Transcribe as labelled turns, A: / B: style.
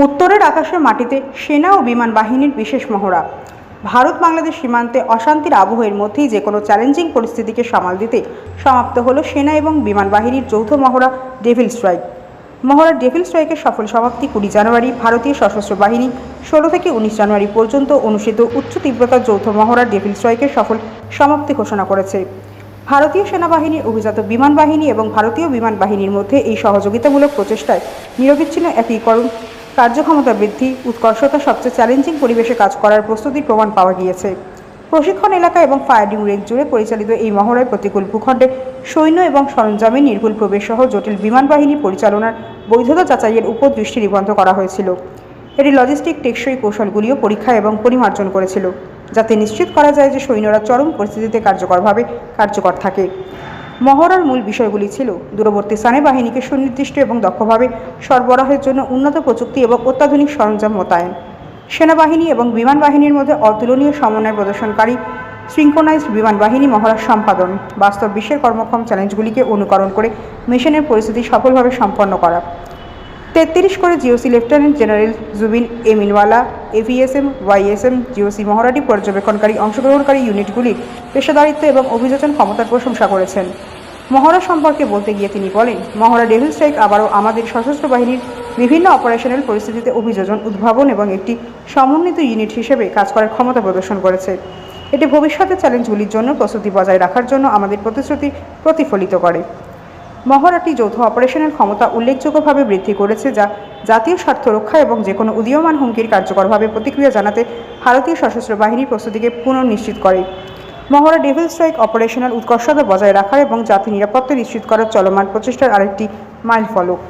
A: উত্তরের আকাশের মাটিতে সেনা ও বিমান বাহিনীর বিশেষ মহড়া। ভারত বাংলাদেশ সীমান্তে অশান্তির আবহের মধ্যেই যে কোনো চ্যালেঞ্জিং পরিস্থিতিকে সামাল দিতে সমাপ্ত হলো সেনা এবং বিমান বাহিনীর যৌথ মহড়া ডেভিল স্ট্রাইক। মহড়ার ডেভিল স্ট্রাইকের সফল সমাপ্তি কুড়ি জানুয়ারি ভারতীয় সশস্ত্র বাহিনী ষোলো থেকে উনিশ জানুয়ারি পর্যন্ত অনুষ্ঠিত উচ্চ তীব্রতার যৌথ মহড়ার ডেভিল স্ট্রাইকের সফল সমাপ্তি ঘোষণা করেছে। ভারতীয় সেনাবাহিনীর অভিজাত বিমান বাহিনী এবং ভারতীয় বিমান বাহিনীর মধ্যে এই সহযোগিতামূলক প্রচেষ্টায় নিরবিচ্ছিন্ন একীকরণ কার্যক্ষমতা বৃদ্ধি, উৎকর্ষতা সবচেয়ে চ্যালেঞ্জিং পরিবেশে কাজ করার প্রস্তুতির প্রমাণ পাওয়া গিয়েছে। প্রশিক্ষণ এলাকা এবং ফায়ারিং রেঞ্জ জুড়ে পরিচালিত এই মহড়ায় প্রতিকূল ভূখণ্ডে সৈন্য এবং সরঞ্জামের নির্ভুল প্রবেশ সহ জটিল বিমান বাহিনী পরিচালনার বৈধতা যাচাইয়ের উপর দৃষ্টি নিবন্ধ করা হয়েছিল। এটি লজিস্টিক টেকসই কৌশলগুলিও পরীক্ষা এবং পরিমার্জন করেছিল, যাতে নিশ্চিত করা যায় যে সৈন্যরা চরম পরিস্থিতিতে কার্যকরভাবে কার্যকর থাকে। মহড়ার মূল বিষয়গুলি ছিল দূরবর্তী স্থানে বাহিনীকে সুনির্দিষ্ট এবং দক্ষভাবে সরবরাহের জন্য উন্নত প্রযুক্তি এবং অত্যাধুনিক সরঞ্জাম মোতায়েন। সেনাবাহিনী এবং বিমান বাহিনীর মধ্যে অতুলনীয় সমন্বয় প্রদর্শনকারী সিঙ্ক্রোনাইজড বিমান বাহিনী মহড়ার সম্পাদন, বাস্তব বিশ্বের কর্মক্ষম চ্যালেঞ্জগুলিকে অনুকরণ করে মিশনের পরিস্থিতি সফলভাবে সম্পন্ন করা। তেত্রিশ করে GOC lieutenant general Zubin Aminwala, AVSM, YSM, GOC মহড়াটি পর্যবেক্ষণকারী, অংশগ্রহণকারী ইউনিটগুলির পেশাদারিত্ব এবং অভিযোজন ক্ষমতার প্রশংসা করেছেন। মহড়া সম্পর্কে বলতে গিয়ে তিনি বলেন, মহড়া ডেভিল স্ট্রাইক আবারও আমাদের সশস্ত্র বাহিনীর বিভিন্ন অপারেশনাল পরিস্থিতিতে অভিযোজন, উদ্ভাবন এবং একটি সমন্বিত ইউনিট হিসেবে কাজ করার ক্ষমতা প্রদর্শন করেছে। এটি ভবিষ্যতের চ্যালেঞ্জগুলির জন্য প্রস্তুতি বজায় রাখার জন্য আমাদের প্রতিশ্রুতি প্রতিফলিত করে। মহড়াটি যৌথ অপারেশনের ক্ষমতা উল্লেখযোগ্যভাবে বৃদ্ধি করেছে যা জাতীয় স্বার্থ রক্ষা এবং যে কোনো উদীয়মান হুমকির কার্যকরভাবে প্রতিক্রিয়া জানাতে ভারতীয় সশস্ত্র বাহিনীর প্রস্তুতিকে পুনর্নিশ্চিত করে। মহড়া ডেভিল স্ট্রাইক অপারেশনাল উৎকর্ষতা বজায় রাখার এবং জাতীয় নিরাপত্তা নিশ্চিত করার চলমান প্রচেষ্টার আরেকটি মাইল ফলক